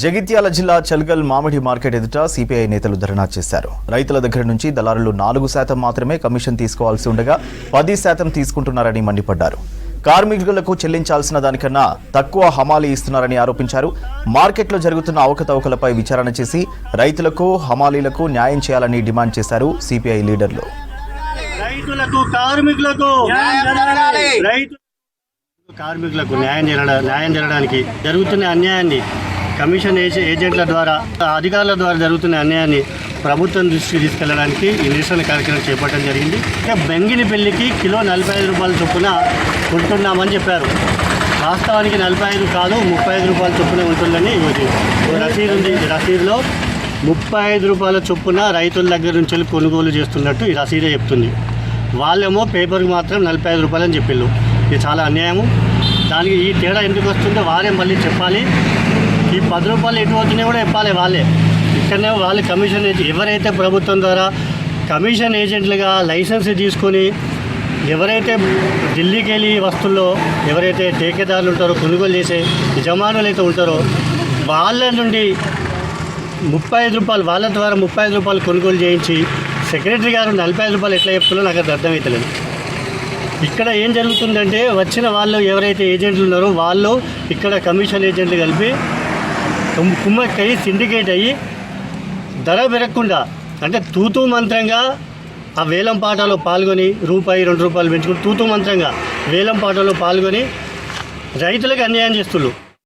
జగిత్యాల జిల్లా చల్గల్ మామిడి మార్కెట్ ఎదుట సిపిఐ నేతలు ధర్నా చేశారు. రైతుల దగ్గర నుంచి దళారులు నాలుగు శాతం మాత్రమే కమిషన్ తీసుకోవాల్సి ఉండగా పది శాతం తీసుకుంటున్నారని మండిపడ్డారు. కార్మికులకు చెల్లించాల్సిన దానికన్నా తక్కువ హమాలీ ఇస్తున్నారని ఆరోపించారు. మార్కెట్లో జరుగుతున్న అవకతవకలపై విచారణ చేసి రైతులకు హమాలీలకు న్యాయం చేయాలని డిమాండ్ చేశారు సిపిఐ లీడర్లు. రైతులకు కార్మికులకు రైతు కార్మికులకు న్యాయం జరగ న్యాయం జరగడానికి జరుగుతున్న అన్యాయాన్ని కమిషన్ ఏజెంట్ల ద్వారా అధికారుల ద్వారా జరుగుతున్న అన్యాయాన్ని ప్రభుత్వం దృష్టికి తీసుకెళ్ళడానికి ఈ నిరసన కార్యక్రమం చేపట్టడం జరిగింది. ఇక బెంగిని పెళ్ళికి కిలో నలభై ఐదు రూపాయల చొప్పున ఉంటున్నామని చెప్పారు. వాస్తవానికి నలభై ఐదు కాదు ముప్పై ఐదు రూపాయల చొప్పున ఉంటుందని ఇది ఓ రసీదు ఉంది. రసీదులో ముప్పై ఐదు రూపాయల చొప్పున రైతుల దగ్గర నుంచి వెళ్ళి కొనుగోలు చేస్తున్నట్టు ఈ రసీదే చెప్తుంది. వాళ్ళేమో పేపర్కి మాత్రం నలభై ఐదు రూపాయలు అని చెప్పిళ్ళు. ఇది చాలా అన్యాయము. దానికి ఈ తేడా ఎందుకు వస్తుందో వారే మళ్ళీ చెప్పాలి. ఈ పది రూపాయలు ఎటు అవుతున్నాయో కూడా చెప్పాలి వాళ్ళే. ఇక్కడనే వాళ్ళు కమిషన్ ఎవరైతే ప్రభుత్వం ద్వారా కమిషన్ ఏజెంట్లుగా లైసెన్స్ తీసుకొని ఎవరైతే ఢిల్లీకి వెళ్ళి వస్తుల్లో ఎవరైతే టేకేదారులు ఉంటారో కొనుగోలు చేసే యజమానులు అయితే ఉంటారో వాళ్ళ నుండి ముప్పై ఐదు రూపాయలు వాళ్ళ ద్వారా ముప్పై ఐదు రూపాయలు కొనుగోలు చేయించి సెక్రటరీ గారు నలభై ఐదు రూపాయలు ఎట్లా చెప్తున్నారో నాకు అది అర్థమవుతలేదు ఇక్కడ ఏం జరుగుతుందంటే వచ్చిన వాళ్ళు ఎవరైతే ఏజెంట్లు ఉన్నారో వాళ్ళు ఇక్కడ కమిషన్ ఏజెంట్లు కలిపి కుమ్మక్కయ్యి సిండికేట్ అయ్యి ధర పెరగకుండా అంటే తూతూ మంత్రంగా ఆ వేలం పాటలో పాల్గొని రూపాయి రెండు రూపాయలు పెంచుకుని తూతూ మంత్రంగా వేలం పాటలో పాల్గొని రైతులకు అన్యాయం చేస్తుళ్ళు.